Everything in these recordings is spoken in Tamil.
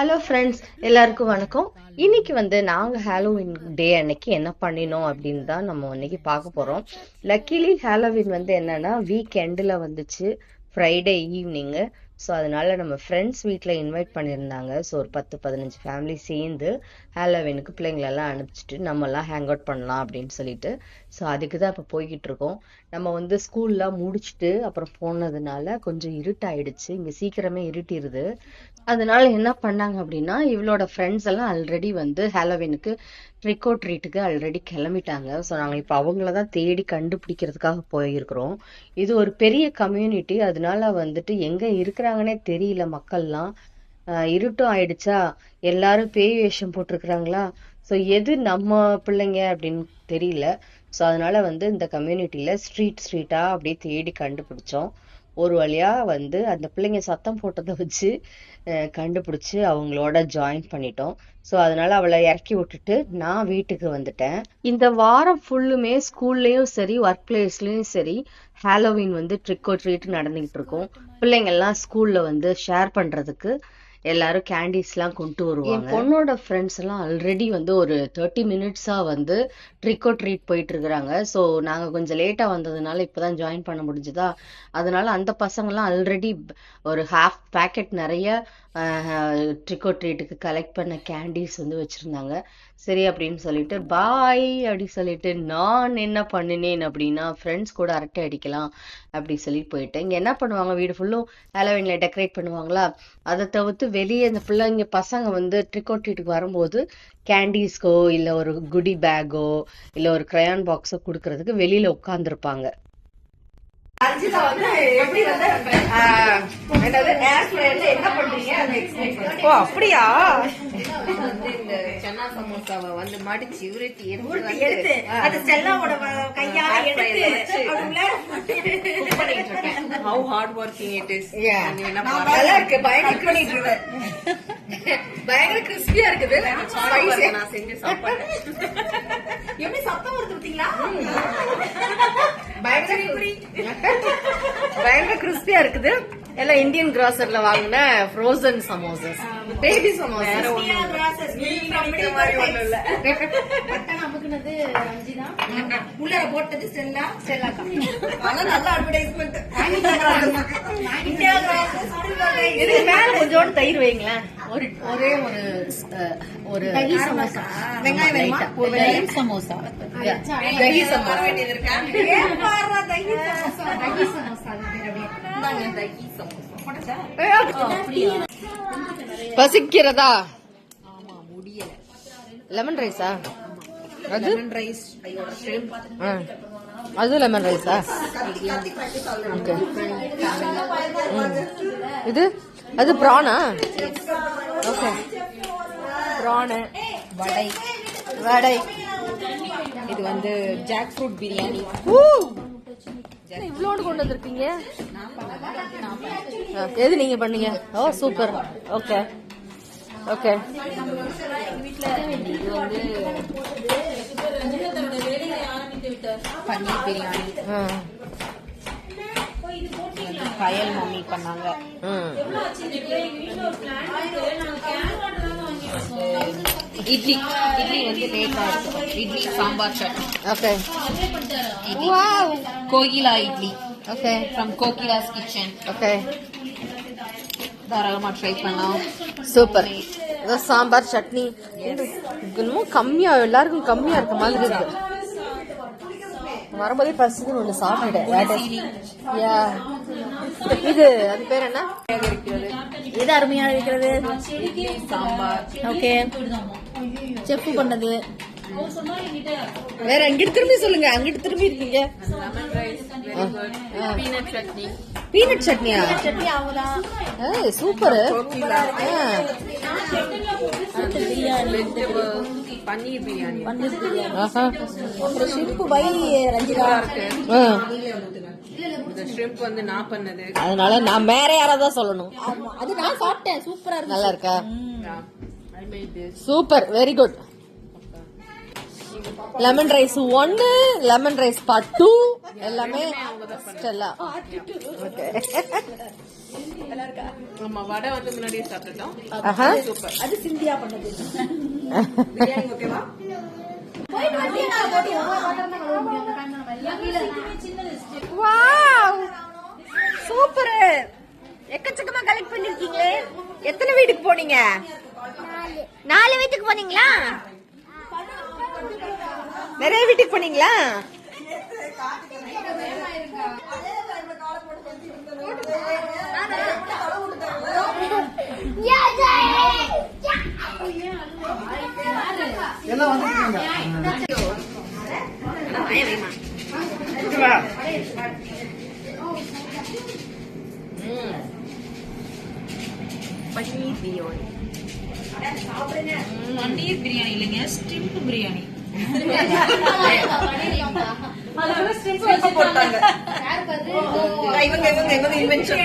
ஹலோ ஃப்ரெண்ட்ஸ் எல்லாருக்கும் வணக்கம். இன்னைக்கு வந்து நாங்க ஹாலோவின் டே அன்னைக்கு என்ன பண்ணினோம் அப்படின்னு தான் நம்ம இன்னைக்கு பார்க்க போறோம். லக்கிலி ஹாலோவின் வந்து என்னன்னா வீக் எண்டில் வந்துச்சு. ஃப்ரைடே ஈவினிங்கு ஸோ அதனால நம்ம ஃப்ரெண்ட்ஸ் வீட்டில் இன்வைட் பண்ணியிருந்தாங்க. ஸோ ஒரு பத்து பதினஞ்சு ஃபேமிலி சேர்ந்து. ஹேலோவினுக்கு பிள்ளைங்களெல்லாம் அனுப்பிச்சிட்டு நம்மலாம் ஹேங் அவுட் பண்ணலாம் அப்படின்னு சொல்லிட்டு. ஸோ அதுக்கு தான் இப்போ போய்கிட்டு இருக்கோம் நம்ம வந்து ஸ்கூல்லாம் முடிச்சுட்டு அப்புறம் போனதுனால கொஞ்சம் இருட்டாயிடுச்சு. இங்கே சீக்கிரமே இருட்டிடுது அதனால என்ன பண்ணாங்க அப்படின்னா இவளோட ஃப்ரெண்ட்ஸ் எல்லாம் ஆல்ரெடி வந்து ஹாலோவினுக்கு ட்ரிக்கோ ட்ரீட்டுக்கு ஆல்ரெடி கிளம்பிட்டாங்க. ஸோ நாங்கள் இப்போ அவங்கள தான் தேடி கண்டுபிடிக்கிறதுக்காக போயிருக்கிறோம். இது ஒரு பெரிய கம்யூனிட்டி அதனால வந்துட்டு எங்கே இருக்கிறாங்கன்னே தெரியல மக்கள்லாம். இருட்டும் ஆயிடுச்சா? எல்லாரும் பேய் வேஷம் போட்டிருக்கிறாங்களா? ஸோ எது நம்ம பிள்ளைங்க அப்படின்னு தெரியல. ஸோ அதனால வந்து இந்த கம்யூனிட்டியில ஸ்ட்ரீட் ஸ்ட்ரீட்டா அப்படியே தேடி கண்டுபிடிச்சோம். ஒரு வழியா வந்து அந்த பிள்ளைங்க சத்தம் போட்டதை வச்சு கண்டுபிடிச்சி கண்டுபிடிச்சு அவங்களோட ஜாயின் பண்ணிட்டோம். ஸோ அதனால அவளை இறக்கி விட்டுட்டு நான் வீட்டுக்கு வந்துட்டேன். இந்த வாரம் ஃபுல்லுமே ஸ்கூல்லையும் சரி ஒர்க் பிளேஸ்லயும் சரி ஹாலோவின் வந்து ட்ரிக் ஓ ட்ரீட் நடந்துகிட்டு இருக்கும். பிள்ளைங்கள்லாம் ஸ்கூலில் ஸ்கூல்ல வந்து ஷேர் பண்றதுக்கு எல்லாரும் கேண்டீஸ் எல்லாம் கொண்டு வருவாங்க. என் பொண்ணோட ஃப்ரெண்ட்ஸ் எல்லாம் ஆல்ரெடி வந்து ஒரு தேர்ட்டி மினிட்ஸா வந்து ட்ரிக் ஓ ட்ரீட் போயிட்டு இருக்கிறாங்க. ஸோ நாங்க கொஞ்சம் லேட்டா வந்ததுனால இப்பதான் ஜாயின் பண்ண முடிஞ்சுதா? அதனால அந்த பசங்கெல்லாம் ஆல்ரெடி ஒரு ஹாஃப் பேக்கெட் நிறைய ட்ரிக்கோ ட்ரீட்டுக்கு கலெக்ட் பண்ண கேண்டீஸ் வந்து வச்சுருந்தாங்க. சரி அப்படின்னு சொல்லிட்டு பாய் அப்படி சொல்லிட்டு நான் என்ன பண்ணினேன் அப்படின்னா ஃப்ரெண்ட்ஸ் கூட அரட்டை அடிக்கலாம் அப்படி சொல்லி போயிட்டேன். இங்கே என்ன பண்ணுவாங்க வீடு ஃபுல்லும் ஹாலோவின்ல டெக்கரேட் பண்ணுவாங்களா? அதை தவிர்த்து வெளியே இந்த பிள்ளைங்க பசங்க வந்து ட்ரிக்கோ ட்ரீட்டுக்கு வரும்போது கேண்டீஸ்க்கோ இல்லை ஒரு குடி பேக்கோ இல்லை ஒரு க்ரையான் பாக்ஸோ கொடுக்கறதுக்கு வெளியில் உட்காந்துருப்பாங்க அர்ஜிதா வந்து எப்படி வந்து ஆஹ், என்னது ஏர் ஃப்ரையர்ல என்ன பண்றீங்க? அதை எக்ஸ்பிளைன் பண்ணுங்க. ஓ அப்படியா? வந்து இந்த சன்னா சமோசாவை வந்து மடிச்சு உருட்டி எடுத்து அது கையால எடுத்து how hard working it is. நல்லா இருக்கு பயங்கர பண்ணிட்டு இருக்கேன் பயங்கர கிறிஸ்பியா இருக்குது. பாருங்க, நான் செஞ்ச சாப்பாடு எப்படி சத்தம் வருது பாத்தீங்களா பயங்கர பயங்கர கிறிஸ்பியா இருக்குது. எல்லாம் இந்தியன் கிராசர்ல வாங்கின ஃப்ரோசன் சமோசாஸ் பேபி சமோசாஸ் உள்ளார போட்டது ஸ்டெல்லாக்கா ஆனா நல்ல அட்வர்டைஸ்மெண்ட் இந்தியா இதுக்கு மேல கொஞ்சோண்டு தயிர் வைங்களேன் ஒரு ஒரே ஒரு ஒரு சமோசா வெங்காயம் வேணுமா? தயிர் சமோசா தகி சமோசா வேண்டியது இருக்கா ஏன் பாருடா, தயிர் சமோசா. இந்தாங்க, தகி சமோசா பசிக்கிறதா ஆமா முடியல லெமன் ரைஸா அது லெமன் ரைஸ். அது லெமன் ரைஸா ஓகே இது அது ப்ரானா ஓகே ப்ரானு வடை. வடை. இது வந்து ஜாக் ஃப்ரூட் பிரியாணி இவ்வளோண்டு கொண்டு வந்திருக்கீங்க எது நீங்க பண்ணீங்க? Oh super. ஓகே. ஓகே. இது வந்து பன்னீர் பிரியாணி. கயல் மம்மி பண்ணாங்க. இட்லி இட்லி வந்து லேட்டா இருக்கும் idli sambar chutney. Okay. Kokila idli. Okay. From Kokila's kitchen okay. தாராளமா ட்ரை பண்ணலாம். சூப்பர். சாம்பார் சட்னி. இன்னும் கம்மியா எல்லாருக்கும் கம்மியா இருக்க மாதிரி இருக்கு. வரும்போதே பசிக்குன்னு சாப்பிட்டுட்டேன். Yeah. இது அது பேர் என்ன? எது அருமையா இருக்கிறது சாம்பார். ஓகே செஃப் பண்ணது. வேற அங்கிட்டு திரும்பி சொல்லுங்க அங்கிட்டு திரும்பி இருக்கீங்க. பீனட் சட்னி. பீனட் சட்னியா? சட்னி அவங்கதான் ஏய் சூப்பர். பன்னீர் பிரியாணி. பன்னீர் பிரியாணி. ஆஹா. அப்புறம் ஷிம்பு பை ரஞ்சிதா. அதனால நான் வேற யாராவது சொல்லணும். ஆமா அது நான் சாப்பிட்டேன். சூப்பரா இருக்கு நல்லா இருக்கா? I made this super very good lemon rice ஒன்னு லெமன் ரைஸ் பார்ட் டூ எல்லாமே ஸ்டெல்லா நம்ம வடை வந்து முன்னாடியே சாப்பிட்டுட்டோம். ஆஹா. அது சிந்தியா பண்ணது. பிரியாணி ஓகேவா? வாவ்! சூப்பர்! எக்கச்சக்கமா கலெக்ட் பண்ணிருக்கீங்களே. எத்தனை வீட்டுக்கு போனீங்க? நாலு வீட்டுக்கு போனீங்களா? நிறைய வீட்டுக்கு போனீங்களா? பன்னீர் பிரியாணி. இல்லைங்க ஸ்டிம்ப் பிரியாணி. போட்டாங்க இவங்க இவங்க இவங்க இன்வென்ஷன்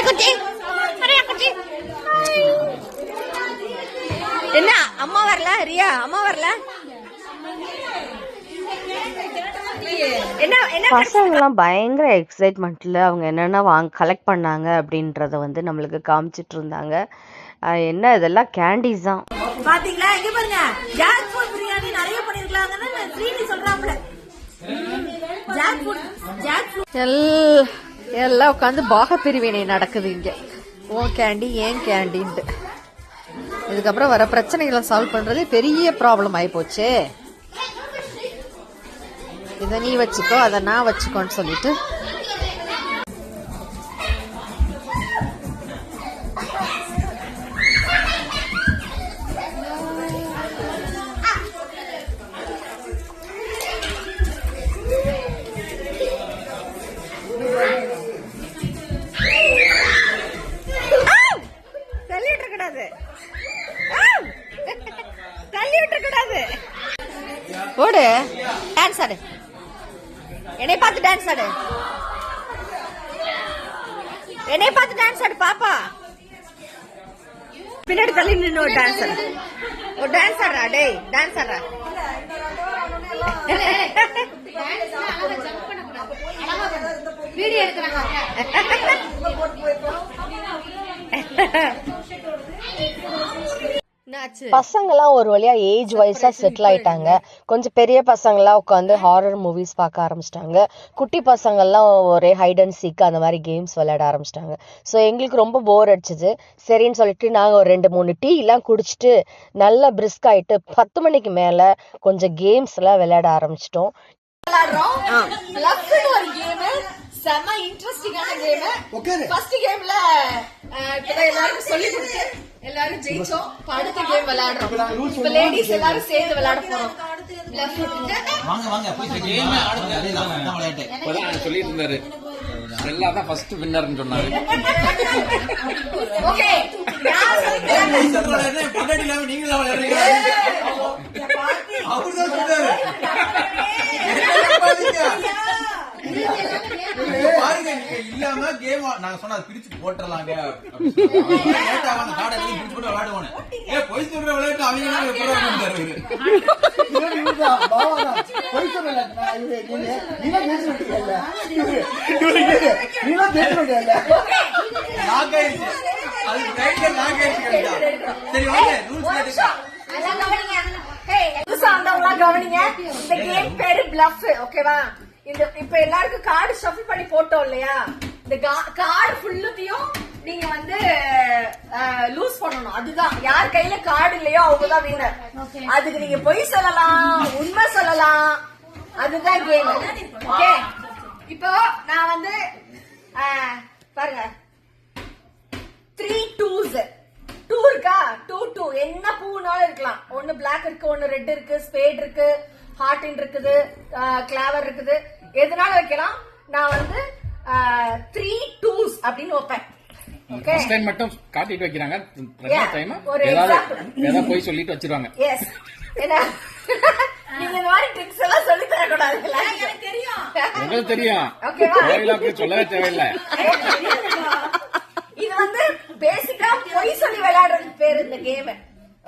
குச்சி குச்சி என்ன அம்மா வரல? ரியா அம்மா வரல என்ன என்ன பசங்கெல்லாம் பயங்கர எக்ஸைட்மெண்ட்ல அவங்க என்னென்ன வாங்க கலெக்ட் பண்ணாங்க அப்படின்றத வந்து நம்மளுக்கு காமிச்சிட்டு இருந்தாங்க என்ன இதெல்லாம் கேண்டீஸ் தான். பாத்தீங்களா? இங்க பாருங்க. ஜாக் ஃபுட் பிரியாணி நிறைய பண்ணிருக்கலாங்கன்னு ஸ்ரீனி சொல்றாப்ல ஜாக் ஃபுட் ஜாக் ஃபுட் எல்- எல்லாம் உட்காந்து பாக பிரிவினை நடக்குது இங்க. ஓ கேண்டி ஏன் கேண்டின்ட்டு இதுக்கப்புறம் வர பிரச்சனைகளை சால்வ் பண்றது பெரிய ப்ராப்ளம் ஆயி போச்சே. இதை நீ வச்சுக்கோ அதை நான் வச்சுக்கோன்னு சொல்லிட்டு. தள்ளி விட்டுற கூடாது ஓடு. டான்ஸ் ஆடு. என்னை பார்த்து டான்ஸ் ஆடு. என்னை பார்த்து டான்ஸ் ஆடு பாப்பா. பின்னாடி தள்ளி நின்று ஒரு டான்ஸ் ஆடு. ஒரு டான்ஸ் ஆடுறா டேய் டான்ஸ் ஆடுறா. என்னாச்சு பசங்கெல்லாம் ஒரு வழியா ஏஜ் வைஸா செட்டில் ஆயிட்டாங்க. கொஞ்சம் பெரிய பசங்கெல்லாம் உட்காந்து ஹாரர் மூவிஸ் பார்க்க ஆரம்பிச்சிட்டாங்க. குட்டி பசங்கெல்லாம் ஒரே ஹைட் அண்ட் சீக் அந்த மாதிரி கேம்ஸ் விளையாட ஆரம்பிச்சிட்டாங்க. ஸோ எங்களுக்கு ரொம்ப போர் அடிச்சுது. சரின்னு சொல்லிட்டு நாங்கள் ஒரு ரெண்டு மூணு டீ எல்லாம் குடிச்சிட்டு நல்லா பிரிஸ்க் ஆயிட்டு பத்து மணிக்கு மேலே கொஞ்சம் கேம்ஸ் எல்லாம் விளையாட ஆரம்பிச்சிட்டோம். லக்குன்னு ஒரு கேம் செம இன்ட்ரெஸ்டிங்கான கேம் ஃபர்ஸ்ட் கேம்ல எல்லாருக்கும் சொல்லி கொடுத்து எல்லாரும் ஜெயிச்சோம். அடுத்த கேம் விளையாடுறோம். இப்ப லேடிஸ் எல்லாரும் சேர்ந்து விளையாட போறோம். வாங்க வாங்க விளையாட்டு. சொல்லிட்டு இருந்தாரு ஸ்டெல்லா தான் ஃபர்ஸ்ட் வின்னர்னு சொன்னாரு. ஓகே பொண்டாட்டி இல்லாம நீங்க தான் விளையாடுறீங்க அவர்தான் சொன்னாரு பாருங்க நீங்க இல்லாம கேம் நாங்க சொன்னா பிரிச்சு போட்டுறலாங்க. காடை பிரிச்சு போட்டு விளையாடுவானு. ஏ பொய் சொல்ற விளையாட்டு அவங்க வந்துட்டாரு லாக் ஆயிடுச்சு அது சரி வாங்க ரூல்ஸ் கவனிங்க. இந்த கேம் பேரு பிளஃப் ஓகேவா இந்த இப்ப எல்லாருக்கும் கார்டு ஷஃபிள் பண்ணி போட்டோம் இல்லையா? இந்த கார்டு ஃபுல்லுத்தையும் நீங்க வந்து லூஸ் பண்ணணும். அதுதான். யார் கையில கார்டு இல்லையோ அவங்க தான் வின்னர் அதுக்கு நீங்க பொய் சொல்லலாம் உண்மை சொல்லலாம். அதுதான் கேம் ஓகே இப்போ நான் வந்து பாருங்க. த்ரீ டூஸ் டூ இருக்கா? டூ டூ என்ன பூனாலும் இருக்கலாம். ஒன்னு பிளாக் இருக்கு ஒன்னு ரெட் இருக்கு ஸ்பேட் இருக்கு ஹார்டின் இருக்குது கிளாவர் இருக்குது. எதுனால வைக்கலாம்? நான் வந்து த்ரீ டூஸ் அப்படின்னு வைப்பேன். ஓகே ஃபர்ஸ்ட் டைம் மட்டும் காட்டிட்டு வைக்கிறாங்க. Yeah, டைம் ஏதாவது போய் சொல்லிட்டு வச்சிருவாங்க. எஸ் என்ன நீங்க இந்த மாதிரி ட்ரிக்ஸ் எல்லாம் சொல்லி தரக்கூடாது. எனக்கு தெரியும். உங்களுக்கு தெரியும். ஓகேவா சொல்லவே தேவையில்லை. இது வந்து பேசிக்கா பொய் சொல்லி விளையாடுறதுக்கு பேரு இந்த கேம்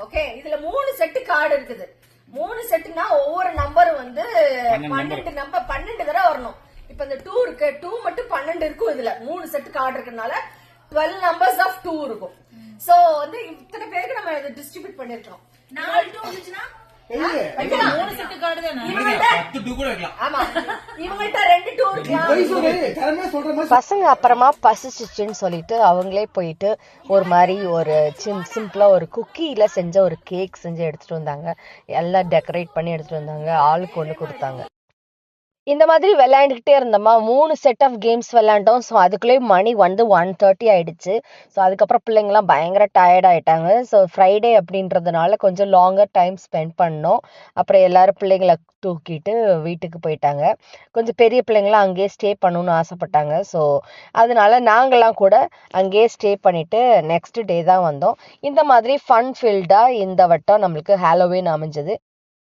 ஓகே இதுல மூணு செட்டு கார்டு இருக்குது. மூணு செட்டுனா ஒவ்வொரு நம்பரும் வந்து பன்னெண்டு நம்பர் பன்னெண்டு தடவை வரணும். இப்ப இந்த டூ இருக்கு. டூ மட்டும் பன்னெண்டு இருக்கும் இதுல. மூணு செட்டு கார்டு இருக்கறனால டுவெல் நம்பர்ஸ் ஆஃப் டூ இருக்கும். சோ வந்து இத்தனை பேருக்கு நம்ம இதை டிஸ்ட்ரிபியூட் பண்ணிருக்கோம் நாலு டூ வந்துச்சுன்னா? வைக்கலாம். மூணு செட்டு கார்டு தானே? இவங்கள்ட்ட பசங்க அப்புறமா பசிச்சிச்சுன்னு சொல்லிட்டு அவங்களே போயிட்டு ஒரு மாதிரி ஒரு சிம் சிம்பிளா ஒரு குக்கியில செஞ்ச ஒரு கேக் செஞ்சு எடுத்துட்டு வந்தாங்க. எல்லாம் டெக்கரேட் பண்ணி எடுத்துட்டு வந்தாங்க. ஆளுக்கு ஒன்று கொடுத்தாங்க. இந்த மாதிரி விளையாண்டுக்கிட்டே இருந்தோமா மூணு செட் ஆஃப் கேம்ஸ் விளையாண்டோம். ஸோ அதுக்குள்ளேயே மணி வந்து ஒன் தேர்ட்டி ஆயிடுச்சு. ஸோ அதுக்கப்புறம் பிள்ளைங்களாம் பயங்கர டயர்ட் ஆயிட்டாங்க. ஸோ ஃப்ரைடே அப்படின்றதுனால கொஞ்சம் லாங்கர் டைம் ஸ்பெண்ட் பண்ணோம். அப்புறம் எல்லாரும் பிள்ளைங்கள தூக்கிட்டு வீட்டுக்கு போயிட்டாங்க. கொஞ்சம் பெரிய பிள்ளைங்களாம் அங்கேயே ஸ்டே பண்ணணும்னு ஆசைப்பட்டாங்க. ஸோ அதனால நாங்களாம் கூட அங்கேயே ஸ்டே பண்ணிட்டு நெக்ஸ்ட் டே தான் வந்தோம். இந்த மாதிரி ஃபன் ஃபில்டாக இந்த வட்டம் நம்மளுக்கு ஹாலோவின் அமைஞ்சது.